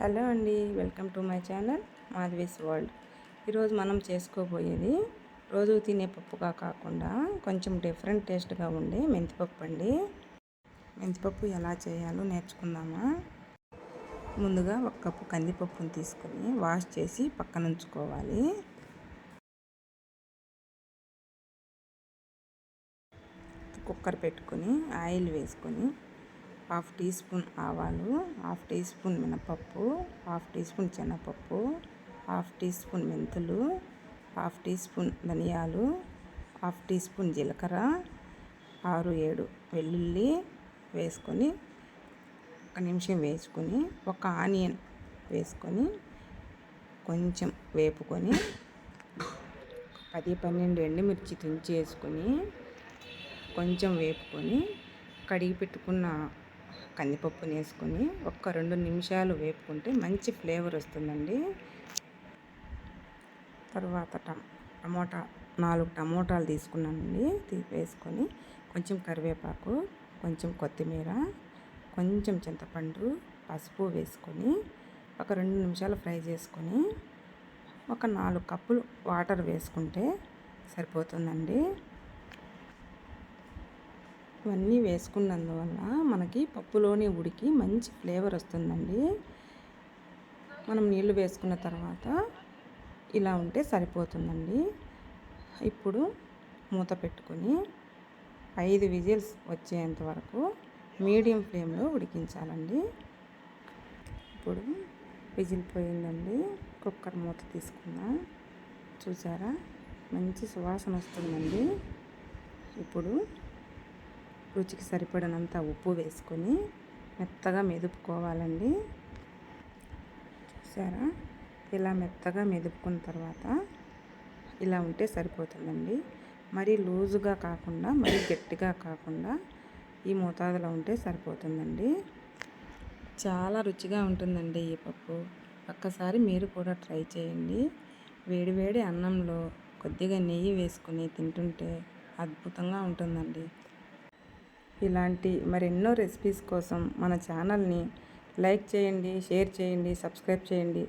Hello అండి welcome to my channel Madhavi's world. ఈరోజు మనం చేసుకోబోయేది రోజు తినే పప్పుగా కాకుండా కొంచెం డిఫరెంట్ టేస్ట్గా ఉండే మెంతిపప్పు అండి. మెంతిపప్పు ఎలా చేయాలో నేర్చుకుందామా? ముందుగా ఒక కప్పు కందిపప్పును తీసుకొని వాష్ చేసి పక్కన ఉంచుకోవాలి కుక్కర్ పెట్టుకొని ఆయిల్ వేసుకొని హాఫ్ టీ స్పూన్ ఆవాలు హాఫ్ టీ స్పూన్ మినపప్పు హాఫ్ టీ స్పూన్ శనగపప్పు హాఫ్ టీ స్పూన్ మెంతులు హాఫ్ టీ స్పూన్ ధనియాలు హాఫ్ టీ స్పూన్ జీలకర్ర ఆరు ఏడు వెల్లుల్లి వేసుకొని ఒక నిమిషం వేసుకొని ఒక ఆనియన్ వేసుకొని కొంచెం వేపుకొని పది పన్నెండు ఎండుమిర్చి తుంచి వేసుకొని కొంచెం వేపుకొని కడిగి పెట్టుకున్న కందిపప్పుని వేసుకొని ఒక్క రెండు నిమిషాలు వేపుకుంటే మంచి ఫ్లేవర్ వస్తుందండి. తర్వాత టమోటా నాలుగు టమోటాలు తీసుకున్నానండి. వేసుకొని కొంచెం కరివేపాకు కొంచెం కొత్తిమీర కొంచెం చింతపండు పసుపు వేసుకొని ఒక రెండు నిమిషాలు ఫ్రై చేసుకొని ఒక నాలుగు కప్పులు వాటర్ వేసుకుంటే సరిపోతుందండి. ఇవన్నీ వేసుకున్నందువల్ల మనకి పప్పులోనే ఉడికి మంచి ఫ్లేవర్ వస్తుందండి. మనం నీళ్ళు వేసుకున్న తర్వాత ఇలా ఉంటే సరిపోతుందండి. ఇప్పుడు మూత పెట్టుకొని ఐదు విజిల్స్ వచ్చేంత వరకు మీడియం ఫ్లేమ్లో ఉడికించాలండి. ఇప్పుడు విజిల్ పోయిందండి కుక్కర్ మూత తీసుకుందాం. చూసారా? మంచి సువాసన వస్తుందండి. ఇప్పుడు రుచికి సరిపడినంత ఉప్పు వేసుకొని మెత్తగా మెదుపుకోవాలండి. చూసారా? ఇలా మెత్తగా మెదుపుకున్న తర్వాత ఇలా ఉంటే సరిపోతుందండి. మరీ లూజుగా కాకుండా మరీ గట్టిగా కాకుండా ఈ మోతాదులో ఉంటే సరిపోతుందండి. చాలా రుచిగా ఉంటుందండి ఈ పప్పు. ఒక్కసారి మీరు కూడా ట్రై చేయండి. వేడివేడి అన్నంలో కొద్దిగా నెయ్యి వేసుకొని తింటుంటే అద్భుతంగా ఉంటుందండి. ఇలాంటి మరెన్నో రెసిపీస్ కోసం మన ఛానల్ని లైక్ చేయండి షేర్ చేయండి సబ్స్క్రైబ్ చేయండి.